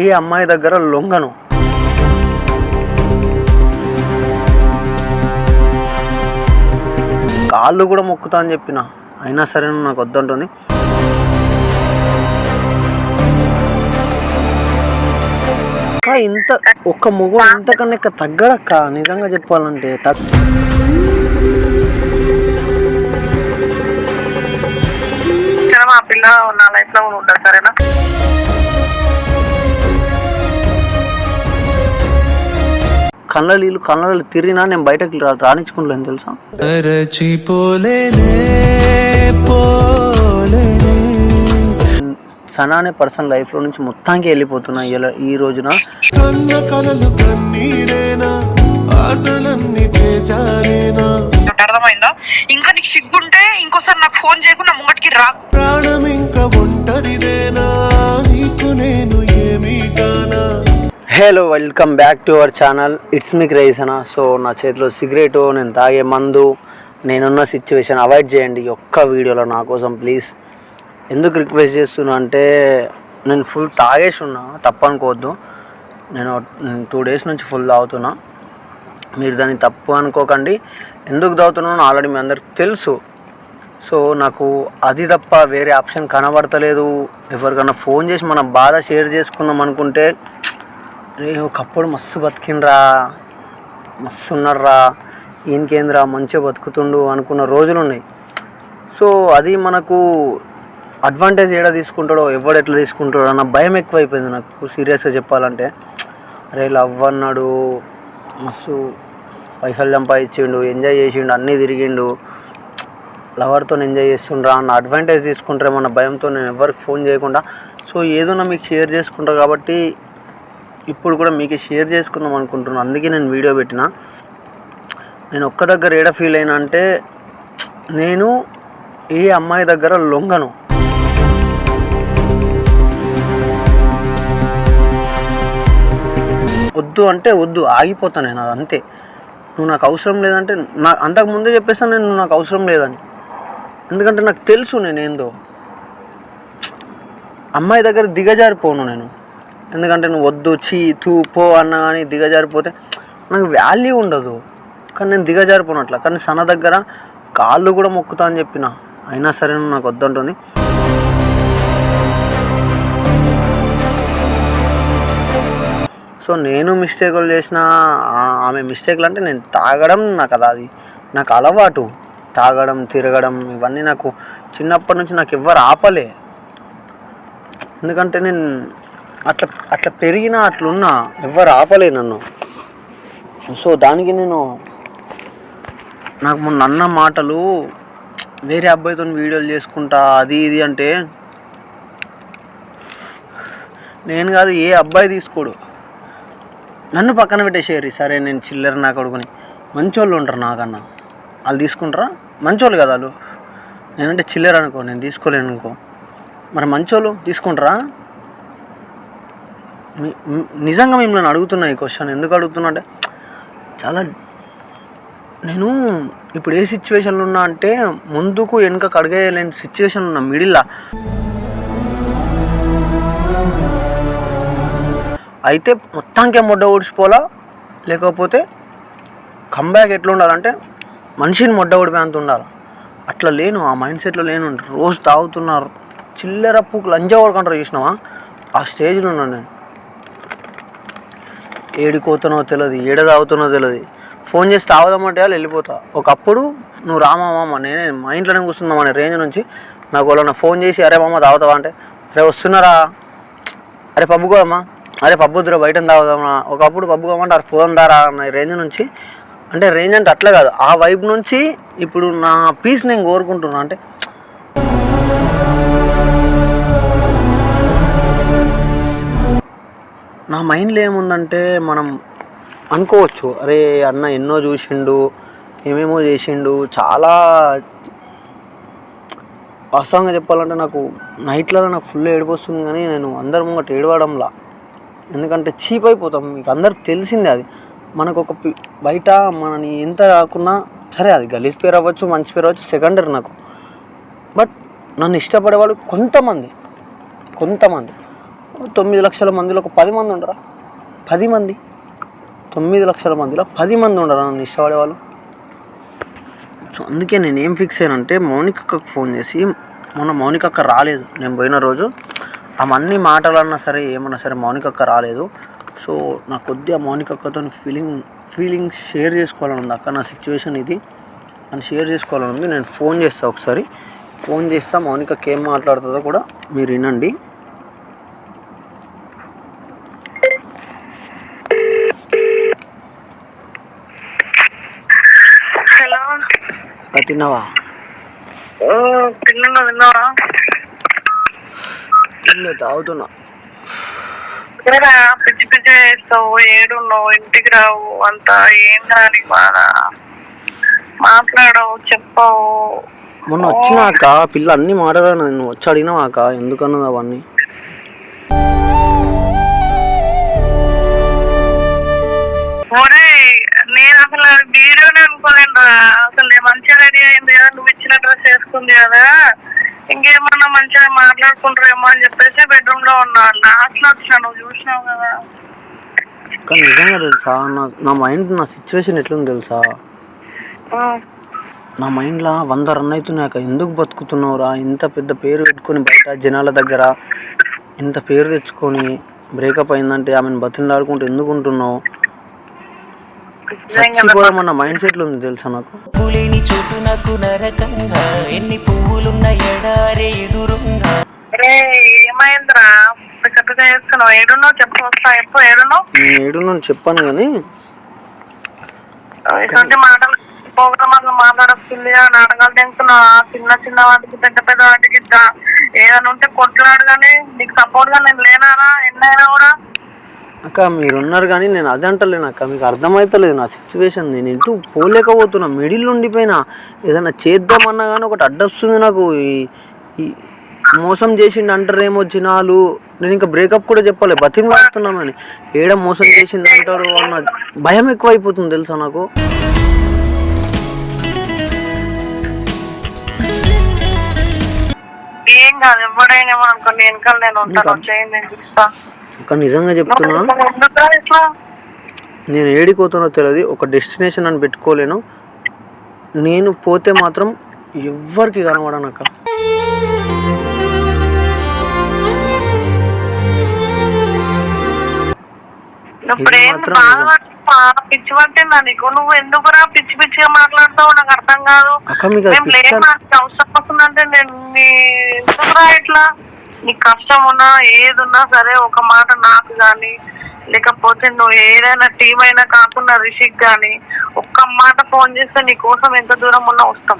ఏ అమ్మాయి దగ్గర లొంగను? కాళ్ళు కూడా మొక్కుతా అని చెప్పిన. అయినా సరే నాకు వద్దంటుంది. అక్క ఇంత ఒక్క మొగ ఇంతకన్నా ఇక తగ్గడక్క. నిజంగా చెప్పాలంటే తగ్గ మా పిల్ల నా లైఫ్లో సరేనా? కళ్ళ నీళ్ళు కళ్ళ నీళ్ళు తిరిగినా నేను బయటకు రా- రానిచ్చుకుంటలేను తెలుసా? సనా అనే పర్సన్ లైఫ్లో నుంచి మొత్తానికి వెళ్ళిపోతున్నా ఇలా- ఈ రోజున. అర్థమైందా? ఇంకా నీకు సిగ్గుంటే ఇంకోసారి నాకు ఫోన్ చేయకుండా ముంగటికి రా. ప్రాణం ఇంకా ఒంటరిదేనా? Hello welcome back to our channel. It's me క్రేజనా so నా చేతిలో సిగరెట్ నేను తాగే మందు. నేనున్న సిచ్యువేషన్ అవాయిడ్ చేయండి. ఒక్క వీడియోలో నా కోసం ప్లీజ్ ఎందుకు రిక్వెస్ట్ చేస్తున్నా అంటే నేను ఫుల్ తాగేసి ఉన్నా. తప్పనుకోవద్దు. నేను టూ డేస్ నుంచి ఫుల్ తాగుతున్నా. మీరు దాన్ని తప్పు అనుకోకండి. ఎందుకు తాగుతున్నానో ఆల్రెడీ మీ అందరికి తెలుసు. సో నాకు అది తప్ప వేరే ఆప్షన్ కనబడతలేదు. ఎవరికైనా ఫోన్ చేసి మన బాధ షేర్ చేసుకుందాం అనుకుంటే రే ఒకప్పుడు మస్తు బతికినరా మస్తు ఉన్నారా ఈయనకేంద్రా మంచిగా బతుకుతుండు అనుకున్న రోజులు ఉన్నాయి. సో అది మనకు అడ్వాంటేజ్ ఏడ తీసుకుంటాడో ఎవడు ఎట్లా తీసుకుంటాడో అన్న భయం ఎక్కువైపోయింది నాకు సీరియస్గా చెప్పాలంటే. అరే లవ్ అన్నాడు మస్తు పైసలు సంపాదించిండు ఎంజాయ్ చేసిండు అన్నీ తిరిగిండు. లవర్తో ఎంజాయ్ చేస్తుండ్రా అన్న అడ్వాంటేజ్ తీసుకుంటారేమన్న భయంతో నేను ఎవరికి ఫోన్ చేయకుండా సో ఏదైనా మీకు షేర్ చేసుకుంటా కాబట్టి ఇప్పుడు కూడా మీకు షేర్ చేసుకుందాం అనుకుంటున్నాను అందుకే నేను వీడియో పెట్టిన. నేను ఒక్క దగ్గర ఏడ ఫీల్ అయినా అంటే నేను ఏ అమ్మాయి దగ్గర లొంగను. వద్దు అంటే వద్దు ఆగిపోతా నేను అది అంతే. నువ్వు నాకు అవసరం లేదంటే నా అంతకు ముందే చెప్పేస్తాను నేను నువ్వు నాకు అవసరం లేదని. ఎందుకంటే నాకు తెలుసు నేనేందో. అమ్మాయి దగ్గర దిగజారిపోను నేను. ఎందుకంటే నువ్వు వద్దు చీ తూ పో అన్నా కానీ దిగజారిపోతే నాకు వాల్యూ ఉండదు. కానీ నేను దిగజారిపోనట్ల కానీ సన దగ్గర కాళ్ళు కూడా మొక్కుతా అని చెప్పిన. అయినా సరే నువ్వు నాకు వద్దంటుంది. సో నేను మిస్టేకులు చేసిన ఆమె మిస్టేక్లు అంటే నేను తాగడం నాకు అది అది. నాకు అలవాటు. తాగడం తిరగడం ఇవన్నీ నాకు చిన్నప్పటి నుంచి నాకు ఎవ్వరు ఆపలే. ఎందుకంటే నేను అట్లా అట్లా పెరిగినా అట్లున్నా ఎవ్వరు ఆపలే నన్ను. సో దానికి నేను నాకు మొన్న అన్న మాటలు వేరే అబ్బాయితో వీడియోలు చేసుకుంటా అది ఇది అంటే నేను కాదు ఏ అబ్బాయి తీసుకోడు. నన్ను పక్కన పెట్టేసేయరు సరే నేను చిల్లర నా కొడుకుని. మంచోళ్ళు ఉంటారు నాకన్నా. వాళ్ళు తీసుకుంటారా? మంచోళ్ళు కదా వాళ్ళు. నేనంటే చిల్లర అనుకో నేను తీసుకోలేను అనుకో. మరి మంచోళ్ళు తీసుకుంటారా? నిజంగా మిమ్మల్ని అడుగుతున్నా ఈ క్వశ్చన్ ఎందుకు అడుగుతున్నా అంటే చాలా నేను ఇప్పుడు ఏ సిచ్యువేషన్లో ఉన్నా అంటే ముందుకు వెనుక కడగలేని సిచ్యువేషన్ ఉన్నా మిడిల్లా అయితే మొత్తానికే మొడ్డ ఊడిచిపోలా లేకపోతే కంబ్యాక్ ఎట్లా ఉండాలంటే మనిషిని మొడ్డ ఊడిపోయేంత ఉండాలి? అట్లా లేను ఆ మైండ్ సెట్లో లేను. రోజు తాగుతున్నారు. చిల్లర పూకు లంజా కొడుకుంటారు చూసినావా? ఆ స్టేజ్లో ఉన్నాను నేను. ఏడికోతనో తెలియదు ఏడ తాగుతున్నో తెలియదు ఫోన్ చేసి తాగుదామంటే వాళ్ళు వెళ్ళిపోతా. ఒకప్పుడు నువ్వు రామా మామ నేనే మా ఇంట్లోనే కూర్చుందాం అనే రేంజ్ నుంచి నాకు వాళ్ళని ఫోన్ చేసి అరే మామ తాగుతావా? అంటే అరే వస్తున్నారా? అరే పబ్బుకోదమ్మా అరే పబ్బుద్దురా బయట తాగుదామా ఒకప్పుడు పబ్బుకోమంటే అరే పోదాం దారా అన్న రేంజ్ నుంచి అంటే రేంజ్ అంటే అట్లా కాదు. ఆ వైబ్ నుంచి ఇప్పుడు నా పీస్ నేను కోరుకుంటున్నాను అంటే నా మైండ్లో ఏముందంటే మనం అనుకోవచ్చు. అరే అన్న ఎన్నో చూసిండు ఏమేమో చేసిండు చాలా వాస్తవంగా చెప్పాలంటే నాకు నైట్లలో నాకు ఫుల్ ఏడిపోస్తుంది కానీ నేను అందరి ముంగట ఏడవడంలా. ఎందుకంటే చీప్ అయిపోతాం. మీకు అందరికి తెలిసిందే అది. మనకు ఒక బయట మనని ఎంత కాకున్నా సరే అది గలీజ్ పేరు అవ్వచ్చు మంచి పేరు అవ్వచ్చు సెకండరీ నాకు. బట్ నన్ను ఇష్టపడేవాళ్ళు కొంతమంది. కొంతమంది. తొమ్మిది లక్షల మందిలో ఒక పది మంది ఉండరా? పది మంది? తొమ్మిది లక్షల మందిలో పది మంది ఉండరా నన్ను ఇష్టపడే వాళ్ళు? సో అందుకే నేను ఏం ఫిక్స్ అయ్యానంటే మౌనిక ఫోన్ చేసి మొన్న మౌనిక అక్క రాలేదు. నేను పోయిన రోజు ఆమె అన్ని మాటలన్నా సరే ఏమన్నా సరే మౌనిక అక్క రాలేదు. సో నా కొద్దిగా మౌనిక అక్కతో ఫీలింగ్ ఫీలింగ్స్ షేర్ చేసుకోవాలని ఉంది. అక్క నా సిచ్యువేషన్ ఇది. అని షేర్ చేసుకోవాలని ఉంది. నేను ఫోన్ చేస్తా ఒకసారి. ఫోన్ చేస్తా మౌనికకి ఏం మాట్లాడుతుందో కూడా మీరు వినండి హలో అక్క తిన్నావా? పిల్లలు విన్నావా తినలే తాగుతున్నా. పిచ్చి పిచ్చి చేస్తావు. ఏడున్నావు? ఇంటికి రావు. అంత ఏం రాని బాధ? మాట్లాడవు చెప్పవు. మొన్న వచ్చినాక పిల్ల అన్ని మాట్లాడాను. నువ్వు వచ్చి అడిగినావాక ఎందుకన్నది అవన్నీ? నేను అసలు వీడియోనే అనుకోలేను రా నేను మంచిగా రెడీ అయింది కదా నువ్వు ఇచ్చిన డ్రెస్ వేసుకుంది కదా. ఇంకేమన్నా మంచిగా మాట్లాడుకుంటారేమో అని చెప్పేసి బెడ్రూమ్లో ఉన్నా. లాస్ట్లో వచ్చినా నువ్వు చూసినావు కదా. కానీ నిజంగా తెలుసా నా నా మైండ్ నా సిచ్యువేషన్ ఎట్లుంది తెలుసా. నా మైండ్లో వంద రన్ అవుతున్నాక ఎందుకు బతుకుతున్నావురా ఇంత పెద్ద పేరు పెట్టుకొని బయట జనాల దగ్గర ఇంత పేరు తెచ్చుకొని బ్రేకప్ అయిందంటే ఆమెను బతిలాడుకుంటూ ఎందుకు ఉంటున్నావు? మైండ్ సెట్లు ఉంది తెలుసా నాకు? పులిని చోటు నాకు నరకంగా ఎన్ని పువ్వులున్న ఎడారే ఎదురుంగా. ఏమైందిరా? పెద్దగా చేస్తున్నావు ఏడున్నావు చెప్పు వస్తా ఎప్పుడు ఏడున్నావు? నేను ఏడు నుండి చెప్పాను కానీ ఇటువంటి మాటలు మాట్లాడొస్తుంది చిన్న చిన్న వాటికి పెద్ద పెద్ద వాటికి దా- ఏదైనా ఉంటే కొట్లాడు కానీ నీకు సపోర్ట్గా నేను లేనారా ఎన్నైనా కూడా? అక్క మీరు ఉన్నారు కానీ నేను అది అంటలేను అక్క. మీకు అర్థమవుతలేదు నా సిచ్యువేషన్ నేను ఇంటూ పోలేకపోతున్నా. మిడిల్ ఉండిపోయినా. ఏదైనా చేద్దామన్నా కానీ ఒకటి అడ్డొస్తుంది నాకు. ఈ మోసం చేసిండు అంటారేమో జనాలు. నేను ఇంకా బ్రేకప్ కూడా చెప్పాలి. బతిమలాడుతున్నామని ఏడ మోసం చేసింది అంటారు అన్న భయం ఎక్కువైపోతుంది తెలుసా నాకు? ఏం కాదు. ఎవడైనా అనుకోండి వెనకాల నేను ఉంటాను చేయండి నేను చూస్తా. అక్క నిజంగా చెప్తున్నా నేను ఏడిపోతానో తెలియదు ఒక డెస్టినేషన్ అని పెట్టుకోలేను. నేను పోతే మాత్రం ఎవ్వరికి కనబడనక్క నువ్వు ఎందుకురా పిచ్చి పిచ్చిగా మాట్లాడతావు నాకు అర్థం కాదు. అవసరం వస్తుందంటే నేను ఇట్లా? నీకు కష్టం ఉన్నా ఏది ఉన్నా సరే ఒక మాట నాకు గాని లేకపోతే నువ్వు ఏదైనా టీం అయినా కాకుండా రిషిక్ గాని ఒక్క మాట ఫోన్ చేస్తే నీ కోసం ఎంత దూరం ఉన్నా వస్తాం.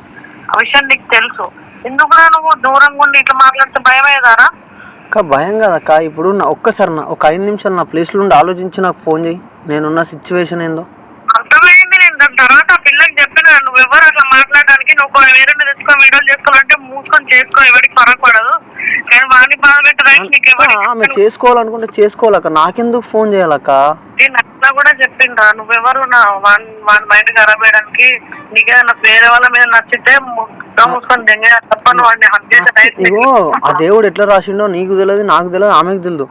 ఆ విషయం నీకు తెలుసు. ఎందుకురా నువ్వు దూరంగా ఉండి ఇట్లా మాట్లాడితే భయం అయ్యేదారా? అక్క భయం కదక్క. ఇప్పుడు నా ఒక్కసారి నా ఒక ఐదు నిమిషాలు నా ప్లేస్లో ఉండి ఆలోచించి నాకు ఫోన్ చేయి నేనున్న సిచ్యువేషన్ ఏందో. అర్థమైంది నేను. దాని తర్వాత ఆ పిల్లకి చెప్పిన నువ్వు ఎవరు అట్లా మాట్లాడడానికి నువ్వు వేరే తెచ్చుకో వీడియోలు చేసుకోవాలంటే మూసుకొని చేసుకో ఎవరికి ఫరక్ పడదు. కానీ వాడిని బాధ పెట్టడానికి నీకు చేసుకోవాలనుకుంటే చేసుకోవాలక్క. నాకెందుకు ఫోన్ చేయాలక్క? నేను అట్లా కూడా చెప్పిండ్రా. నువ్వెవరు నా వాడి వాడి మైండ్ ఖరాబ్ చేయడానికి నీకేదైనా వేరే వాళ్ళ మీద నచ్చితే మొత్తం మూసుకొని దెంగ తప్ప నువ్వు వాడిని హక్ చేసే ఇగో ఆ దేవుడు ఎట్లా రాసిండో నీకు తెలియదు నాకు తెలియదు ఆమెకు తెలియదు.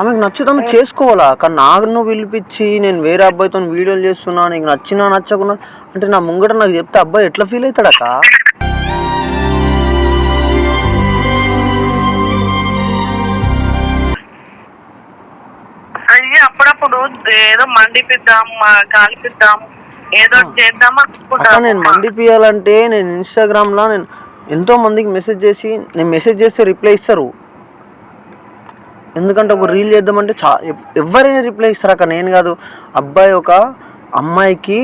ఆమెకు నచ్చుతాం చేసుకోవాలా? కానీ నాకు నువ్వు పిలిపించి నేను వేరే అబ్బాయితో వీడియోలు చేస్తున్నా నీకు నచ్చినా నచ్చకున్నా అంటే నా ముంగట నాకు చెప్తే అబ్బాయి ఎట్లా ఫీల్ అవుతాడక్క? అయ్యి అప్పుడప్పుడు ఏదో మండిపిద్దాం కాల్పిద్దాం ఏదో చేద్దాం నేను అనుకుంటా మండి పియాలంటే నేను ఇన్స్టాగ్రామ్లో నేను ఎంతో మందికి మెసేజ్ చేసి నేను మెసేజ్ చేస్తే రిప్లై ఇస్తారు. ఎందుకంటే ఒక రీల్ చేద్దామంటే చా ఎవరైనా రిప్లై ఇస్తారు అక్క? నేను కాదు. అబ్బాయి ఒక అమ్మాయికి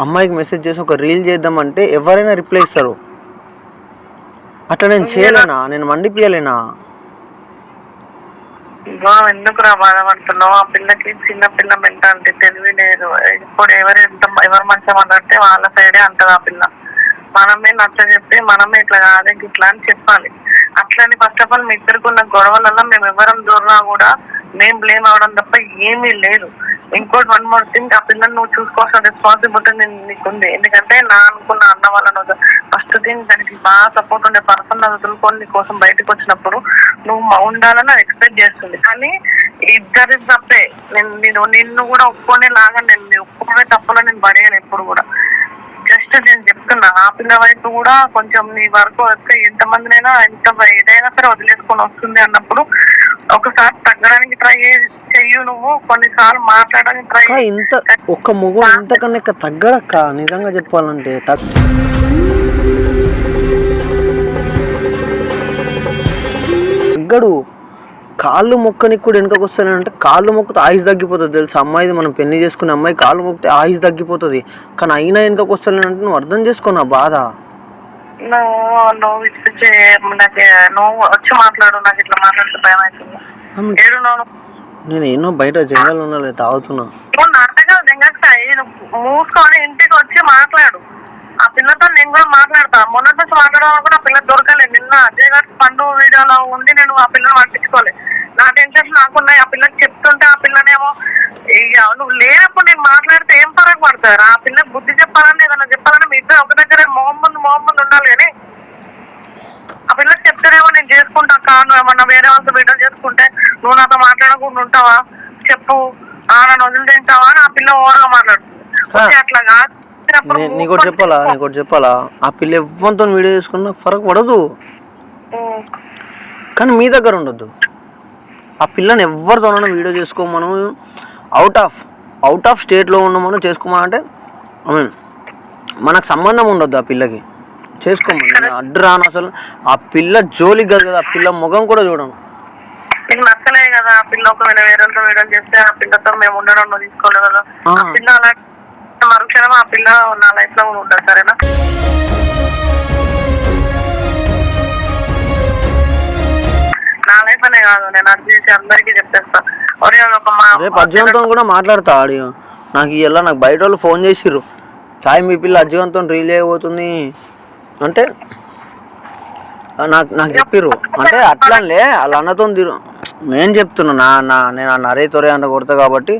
అమ్మాయికి మెసేజ్ చేసి ఒక రీల్ చేద్దామంటే ఎవరైనా రిప్లై ఇస్తారు. అట్లా నేను చేయలేనా? నేను మండి ఎందుకు రా బాధపడుతున్నావు? ఆ పిల్లకి చిన్న పిల్ల మెంటాలిటీ తెలివి లేదు. ఇప్పుడు ఎవరు ఎంత ఎవరు మంచిగా మాట్లాడితే వాళ్ళ సైడే అంటది ఆ పిల్ల. మనమే నచ్చ చెప్పి మనమే ఇట్లా కాదే ఇట్లా అని చెప్పాలి. అట్లని ఫస్ట్ ఆఫ్ ఆల్ మీ ఇద్దరికి ఉన్న గొడవలలో మేము ఎవరం దూరంగా కూడా మేము బ్లేమ్ అవడం తప్ప ఏమీ లేదు. ఇంకోటి వన్ మోర్ థింగ్ ఆ పిల్లల్ని నువ్వు చూసుకోవాల్సిన రెస్పాన్సిబిలిటీ నీకుంది. ఎందుకంటే నా అనుకున్న అన్న వాళ్ళను ఫస్ట్ థింగ్ దానికి బాగా సపోర్ట్ ఉండే పర్సన్ వదులుకొని నీ కోసం బయటకు వచ్చినప్పుడు నువ్వు ఉండాలని ఎక్స్పెక్ట్ చేస్తుంది. కానీ ఇద్దరి తప్పే. నేను నేను నిన్ను కూడా ఒప్పుకునే లాగా నేను ఒప్పుకునే తప్పులో నేను పడేయను ఎప్పుడు కూడా. జస్ట్ నేను చెప్తున్నా ఆ పిల్ల వైపు కూడా కొంచెం నీ వరకు వస్తే ఎంత మందినైనా ఎంత ఏదైనా సరే వదిలేసుకొని వస్తుంది అన్నప్పుడు ఒకసారి తగ్గడానికి ట్రై చెయ్యు నువ్వు కొన్నిసార్లు మాట్లాడడానికి ట్రై ఇంత ఒక్క మొగ ఇంతకన్నా తగ్గడక్క? నిజంగా చెప్పాలంటే తగ్ తగ్గడు. కాళ్ళు మొక్కనికి కూడా వెనుకకు వస్తానంటే కాళ్ళు మొక్కితే ఆయుష్ తగ్గిపోతుంది తెలుసు? అమ్మాయిది మనం పెళ్ళి చేసుకునే అమ్మాయి కాళ్ళు మొక్కితే ఆయుష్ తగ్గిపోతుంది. కానీ అయినా వెనుకకు వస్తానంటే నువ్వు అర్థం చేసుకో నా బాధ. నువ్వు నువ్వు ఇచ్చి నాకు నువ్వు వచ్చి మాట్లాడు నాకు ఇట్లా మాట్లాడితే భయం అవుతుంది. అమ్మ, ఏడు నువ్వు నేను ఎన్నో బయట జంగల్ ఉండాలి తాగుతున్నా నువ్వు నాటకాలు మూసుకొని ఇంటికి వచ్చి మాట్లాడు. ఆ పిల్లతో నేను కూడా మాట్లాడతా. మొన్నటి నుంచి కూడా ఆ పిల్ల దొరకలేదు. నిన్న అజయ్ గారి పండు వీడియోలో ఉండి నేను ఆ పిల్లని నాకున్నాయి ఆ పిల్లకి చెప్తుంటే ఆ పిల్లనేమో ఇక నువ్వు లేనప్పుడు నేను మాట్లాడితే ఏం ఫరక్ పడతారు? ఆ పిల్లకి బుద్ధి చెప్పాలని ఏదైనా చెప్పాలని మీ ఇద్దరు ఒక దగ్గర మొహమ్మద్ మొహమ్మద్ ఉండాలి కానీ ఆ పిల్లకి చెప్తేనేమో నేను చేసుకుంటా కాను ఏమన్నా వేరే వాళ్ళతో వీడియో చేసుకుంటే నువ్వు నాతో మాట్లాడకుండా ఉంటావా? చెప్పు. ఆ నన్ను వదిలింటావా అని ఆ పిల్ల ఓవర్గా మాట్లాడుతుంది. అట్లా కాదు. నీకు ఒకటి చెప్పాలా? నీకు ఒకటి చెప్పాలా? ఆ పిల్ల ఎవ్వరితో వీడియో చేసుకున్నా ఫరక్ పడదు. కానీ మీ దగ్గర ఉండొద్దు. ఆ పిల్లని ఎవరితోనైనా వీడియో చేసుకోమను అవుట్ ఆఫ్ అవుట్ ఆఫ్ స్టేట్లో ఉండమను చేసుకోమని అంటే ఐ మీన్ మనకు సంబంధం ఉండొద్దు ఆ పిల్లకి. చేసుకోమని నేను అడ్డు రాను అసలు. ఆ పిల్ల జోలికి కాదు కదా ఆ పిల్ల ముఖం కూడా చూడను. నీకు కదా ఆ పిల్ల ఒకవేళ చేస్తే ఆ పిల్లతో మేము ఉండడం నువ్వు తీసుకోలేదు కదా. ఆ. పిల్ల అలా మరుక్షణం ఆ పిల్ల నా లైఫ్లో ఉంటుంది సరేనా? నా లైఫ్ అనే కాదు నేను అది చేసి అందరికీ చెప్పేస్తా. ఒరే ఒక మా రేపు కూడా మాట్లాడతా ఆడి. నాకు ఇలా నాకు బయట వాళ్ళు ఫోన్ చేసిర్రు. సాయి మీ పిల్ల అజ్జవంతం రీల్ అయిపోతుంది. అంటే నాకు నాకు చెప్పిర్రు. అంటే అట్లానే వాళ్ళ అన్నతో తిరు నేను చెప్తున్నా నా నా నేను ఆ నరే తొరే అంట కొడతా కాబట్టి.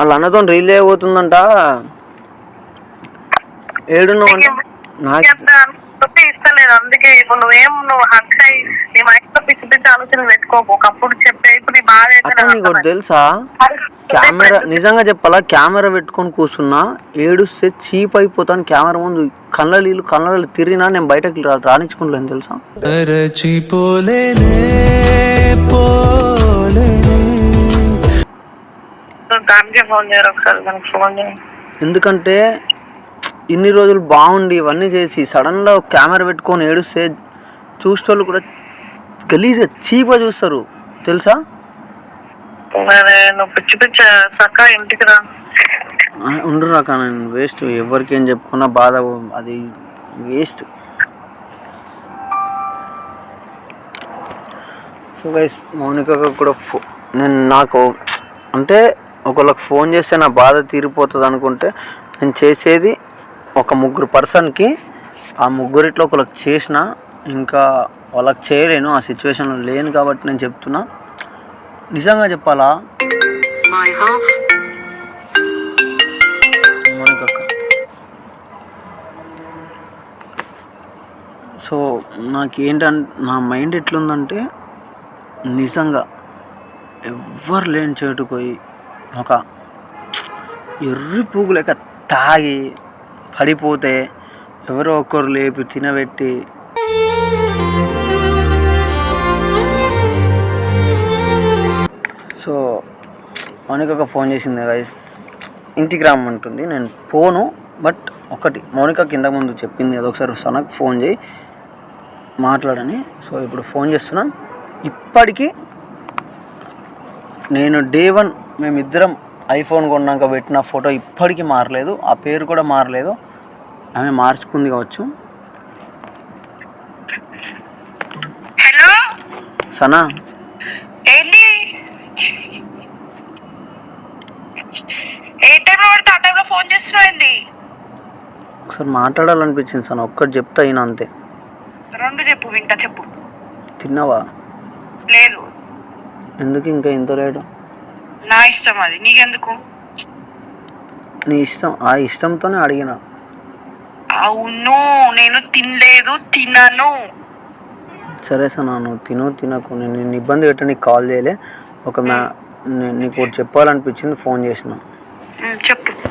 వాళ్ళ అన్నతో రీల్ అయిపోతుందంట. ఏడున్నావు అంటే నాకు చెప్పి ఇస్తలేదు. అందుకే ఇప్పుడు నువ్వేం నువ్వు హక్ అయ్యి నీ మైండ్లో పిచ్చి పిచ్చి ఆలోచన పెట్టుకోకు. ఒకప్పుడు చెప్పే ఇప్పుడు నీ బాధ అయితే నీకు ఒకటి తెలుసా? కెమెరా నిజంగా చెప్పాలా? కెమెరా పెట్టుకొని కూర్చున్నా ఏడుస్తే చీప్ అయిపోతాను. కెమెరా ముందు కళ్ళ నీళ్ళు కళ్ళ నీళ్ళు తిరిగినా నేను బయటకు రా- తెలుసా? రచిపోలేనే పోలేనే దానికే ఫోన్ చేయరు ఒకసారి? దానికి ఫోన్ చేయి. ఎందుకంటే ఇన్ని రోజులు బాగుండి ఇవన్నీ చేసి సడన్గా కెమెరా పెట్టుకొని ఏడుస్తే చూసేటోళ్ళు కూడా గలీజ్గా చీప్గా చూస్తారు. తెలుసా? మరి నువ్వు పిచ్చి పిచ్చి చక్క ఇంటికి రా. ఆ, ఉండు రాక నేను వేస్ట్. ఎవరికి ఏం చెప్పుకున్నా బాధ అది వేస్ట్. సో గైస్ మౌనికకు కూడా ఫో నేను నాకు అంటే ఒకళ్ళకి ఫోన్ చేస్తే నా బాధ తీరిపోతుంది అనుకుంటే నేను చేసేది ఒక ముగ్గురు పర్సన్కి ఆ ముగ్గురిట్లో ఒకళ్ళకి చేసిన ఇంకా వాళ్ళకి చేయలేను ఆ సిచ్యువేషన్లో లేను కాబట్టి నేను చెప్తున్నా. నిజంగా చెప్పాలా? మౌనికక్క సో నాకేంటంటే నా మైండ్ ఎట్లుందంటే నిజంగా ఎవ్వరు లేని చోటుకు పోయి ఒక ఎర్రి పువ్వు లేక తాగి పడిపోతే ఎవరో ఒకరు లేపి తినబెట్టి సో మౌనికక్క ఫోన్ చేసింది గైస్ ఇంటికి రమ్మంటుంది. నేను పోను బట్ ఒకటి మౌనిక కింద ముందు చెప్పింది అది ఒకసారి సనకు ఫోన్ చేయి మాట్లాడని. సో ఇప్పుడు ఫోన్ చేస్తున్నాను. ఇప్పటికీ నేను డే వన్ మేమిద్దరం ఐఫోన్ కొన్నాక పెట్టిన ఫోటో ఇప్పటికీ మారలేదు. ఆ పేరు కూడా మారలేదు. ఆమె మార్చుకుంది కావచ్చు. హలో? సనా? ఫోన్ ఒకసారి మాట్లాడాలనిపించింది సనా. ఒక్కటి చెప్తా అయినా అంతే. రెండు చెప్పు వింటా చెప్పు. తిన్నావా? లేదు. ఎందుకు ఇంకా ఇంత లేటు? నా ఇష్టం అది. నీకెందుకు? నీ ఇష్టం. ఆ ఇష్టంతోనే అడిగిన. అవును నేను తినలేదు తినను. సరే సార్ నువ్వు తిను తినకు. నేను నిన్ను ఇబ్బంది పెట్ట నీకు కాల్ చేయలే. ఒక మ్యా నేను నీకు ఒకటి చెప్పాలనిపించింది ఫోన్ చేసిన. ఉమ్, చెప్పు.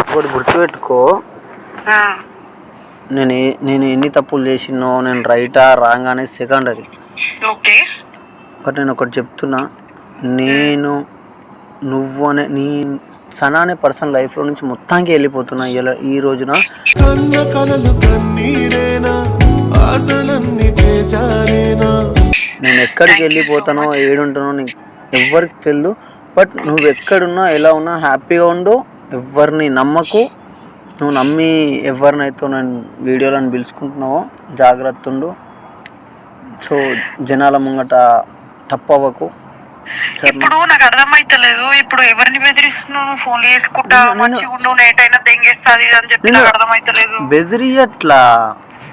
ఒకటి గుర్తుపెట్టుకో. ఆ, నేను ఏ- నేను ఎన్ని తప్పులు చేసినో నేను రైటా రాంగ్ అనేది సెకండరీ. ఓకే. బట్ నేను ఒకటి చెప్తున్నా. నేను నువ్వు అనే నీ సనా అనే పర్సన్ లైఫ్లో నుంచి మొత్తానికి వెళ్ళిపోతున్నా ఇలా ఈ రోజున. కన్న కలలు కన్నీరేనా? ఆశలన్నీ చేచారేనా? నేను ఎక్కడికి వెళ్ళిపోతానో ఏడుంటానో నీకు ఎవ్వరికి తెలియదు బట్ నువ్వు ఎక్కడున్నా ఎలా ఉన్నా హ్యాపీగా ఉండు. ఎవరిని నమ్మకు. నువ్వు నమ్మి ఎవరినైతే నేను వీడియోలను పిలుచుకుంటున్నావో జాగ్రత్త ఉండు. సో జనాల ముంగట తప్పవకు ఇప్పుడు నాకు అర్థమైతలేదు. ఇప్పుడు ఎవరిని బెదిరిస్తున్నావు? నువ్వు ఫోన్లు చేసుకుంటా నేను- మంచిగా ఉండు నేట్ అయినా దెంగేస్తుంది అని చెప్పి నాకు అర్థమైతలేదు. బెదిరియట్లా?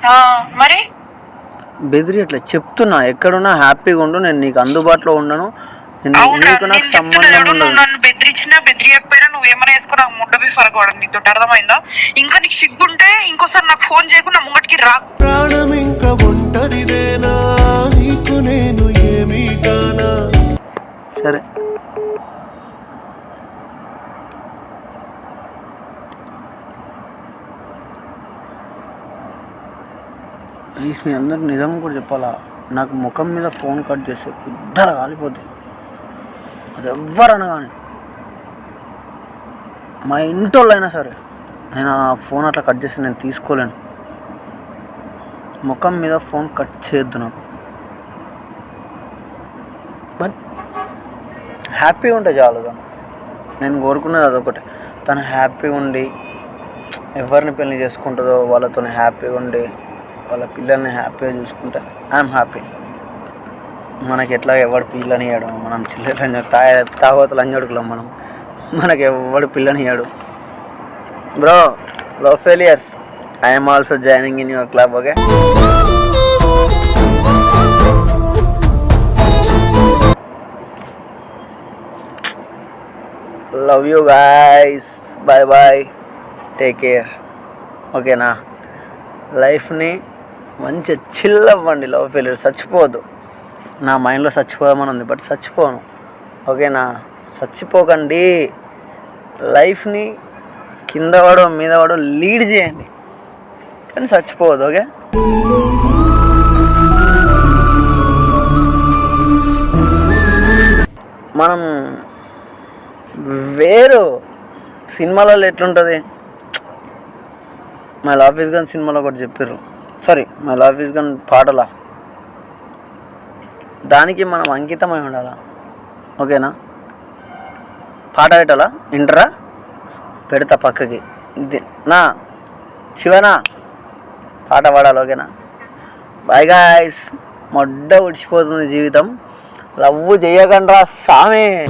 ఆ, మరి? బెదిరియట్లా? చెప్తున్నా ఎక్కడున్నా హ్యాపీగా ఉండు నేను నీకు అందుబాటులో ఉండను. నీకు నాకు సంబంధం నువ్వు ఉండదు. నన్ను బెదిరించినా బెదిరియకపోయినా నువ్వు ఏమైనా వేసుకో నాకు ముడ్డ బి ఫరక్ పడదు నీతో అర్థమైందా? ఇంకా నీకు సిగ్గుంటే ఇంకోసారి నాకు ఫోన్ చేయకుండా ముంగటికి రా. ప్రాణం ఇంకా ఒంటరిదేనా? సరే. మీ అందరూ నిజం కూడా చెప్పాలా? నాకు ముఖం మీద ఫోన్ కట్ చేస్తే ఇద్దరు కాలిపోతాయి అది ఎవ్వరన్నా కానీ. మా ఇంటోళ్ళు అయినా సరే నేను ఆ ఫోన్ అట్లా కట్ చేస్తే నేను తీసుకోలేను. ముఖం మీద ఫోన్ కట్ చేయొద్దు నాకు. హ్యాపీగా ఉంటే చాలు తను. నేను కోరుకున్నది అదొకటి. తను హ్యాపీగా ఉండి ఎవరిని పెళ్ళి చేసుకుంటుందో వాళ్ళతో హ్యాపీగా ఉండి వాళ్ళ పిల్లల్ని హ్యాపీగా చూసుకుంటే ఐఎమ్ హ్యాపీ. మనకి ఎట్లా ఎవడు పిల్లనియాడు మనం చిల్లర తా తాగోతలు అంజడుకులం మనం. మనకి ఎవడు పిల్లనియాడు బ్రో లో failures I'm also joining in your club okay love you guys bye bye take care ఓకేనా లైఫ్ని మంచి చిల్ అవ్వండి లవ్ ఫెయిలియర్ చచ్చిపోవద్దు నా మైండ్లో చచ్చిపోదామని ఉంది బట్ చచ్చిపోను. ఓకేనా చచ్చిపోకండి. లైఫ్ని కింద వాడో మీద వాడో లీడ్ చేయండి. కానీ చచ్చిపోవద్దు ఓకే మనం వేరు. సినిమాలలో ఎట్లుంటుంది? మై ఆఫీస్ గన్ సినిమాలో ఒకటి చెప్పారు సారీ మై ఆఫీస్ గన్ పాటలా. దానికి మనం అంకితమై ఉండాలా? ఓకేనా? పాట పెట్టాలా? ఇంటరా పెడతా పక్కకి. నా శివనా? పాట పాడాలి ఓకేనా? బాయ్ గాయస్ మొడ్డ ఉడిచిపోతుంది జీవితం. లవ్ చేయకండ్రా సామే.